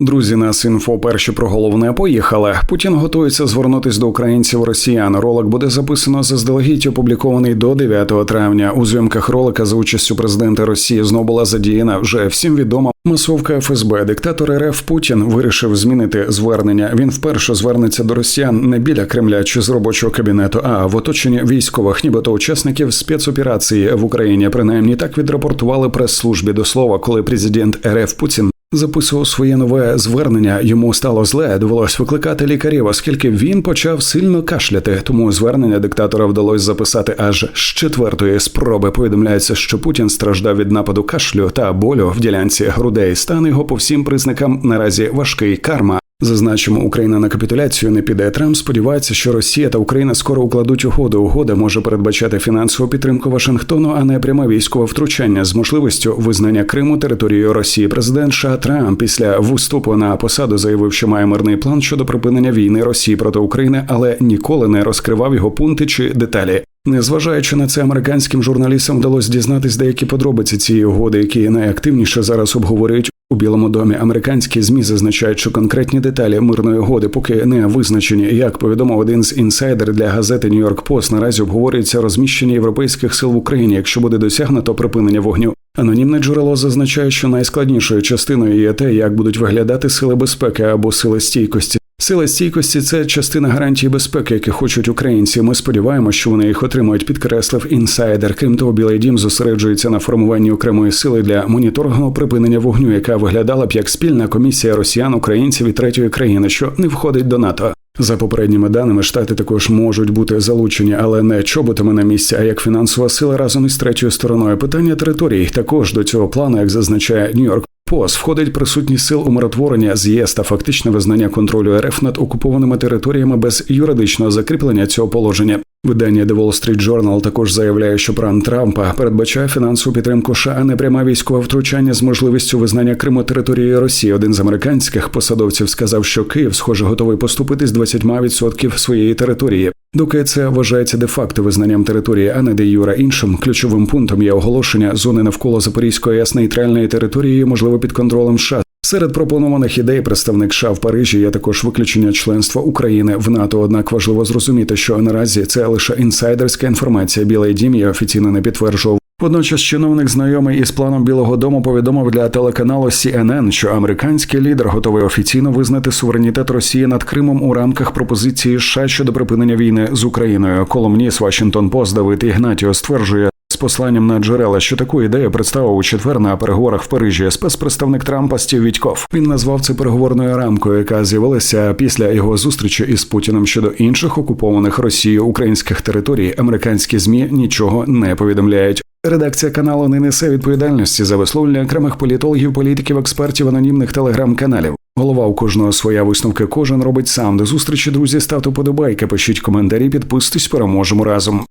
Друзі, нас інфо перші про головне поїхали. Путін готується звернутись до українців росіян. Ролик буде записано заздалегідь опублікований до 9 травня. У зйомках ролика за участю президента Росії знову була задіяна вже всім відома масовка ФСБ. Диктатор РФ Путін вирішив змінити звернення. Він вперше звернеться до росіян не біля Кремля чи з робочого кабінету, а в оточенні військових, нібито учасників спецоперації в Україні. Принаймні так відрапортували прес-службі до слова, коли президент РФ Путін записував своє нове звернення. Йому стало зле, довелось викликати лікарів, оскільки він почав сильно кашляти. Тому звернення диктатора вдалося записати аж з четвертої спроби. Повідомляється, що Путін страждав від нападу кашлю та болю в ділянці грудей. Стан його по всім признакам наразі важкий карма. Зазначимо, Україна на капітуляцію не піде. Трамп сподівається, що Росія та Україна скоро укладуть угоду. Угода може передбачати фінансову підтримку Вашингтону, а не пряме військове втручання з можливістю визнання Криму територією Росії. Президент США Трамп після вступу на посаду заявив, що має мирний план щодо припинення війни Росії проти України, але ніколи не розкривав його пункти чи деталі. Незважаючи на це, американським журналістам вдалося дізнатись деякі подробиці цієї угоди, які найактивніше зараз обговорюють у Білому домі. Американські змі зазначають, що конкретні деталі мирної угоди поки не визначені. Як повідомив один з інсайдерів для газети Нью-Йорк Пост, наразі обговорюється розміщення європейських сил в Україні, якщо буде досягнуто припинення вогню. Анонімне джерело зазначає, що найскладнішою частиною є те, як будуть виглядати сили безпеки або сили стійкості. Сила стійкості це частина гарантії безпеки, які хочуть українці. Ми сподіваємося, що вони їх отримують. Підкреслив інсайдер. Крім того, Білий Дім зосереджується на формуванні окремої сили для моніторного припинення вогню, яка виглядала б як спільна комісія росіян, українців і третьої країни, що не входить до НАТО. За попередніми даними, штати також можуть бути залучені, але не чоботами на місці, а як фінансова сила разом із третьою стороною. Питання територій також до цього плану, як зазначає Нью-Йорк ПОС входить присутність сил умиротворення з ЄС та фактичне визнання контролю РФ над окупованими територіями без юридичного закріплення цього положення. Видання The Wall Street Journal також заявляє, що план Трампа передбачає фінансову підтримку США, а не пряме військове втручання з можливістю визнання Криму територією Росії. Один з американських посадовців сказав, що Київ, схоже, готовий поступити з 20% своєї території. Доки це вважається де-факто визнанням території, а не де юра іншим ключовим пунктом є оголошення зони навколо Запорізької АЕС нейтральної території, можливо, під контролем США. Серед пропонованих ідей представник США в Парижі є також виключення членства України в НАТО. Однак важливо зрозуміти, що наразі це лише інсайдерська інформація. Білий дім її офіційно не підтверджував. Водночас чиновник знайомий із планом Білого Дому повідомив для телеканалу CNN, що американський лідер готовий офіційно визнати суверенітет Росії над Кримом у рамках пропозиції США щодо припинення війни з Україною. Колумніс Washington Post Давид Ігнатіо стверджує. З посланням на джерела, що таку ідею представив у четвер на переговорах в Парижі спецпредставник Трампа Стів Вітьков. Він назвав це переговорною рамкою, яка з'явилася після його зустрічі із Путіним щодо інших окупованих Росією українських територій. Американські змі нічого не повідомляють. Редакція каналу не несе відповідальності за висловлення окремих політологів, політиків, експертів, анонімних телеграм-каналів. Голова у кожного своя висновки. Кожен робить сам. До зустрічі, друзі. Ставте подобайки, пишіть коментарі, підписуйтесь, переможемо разом.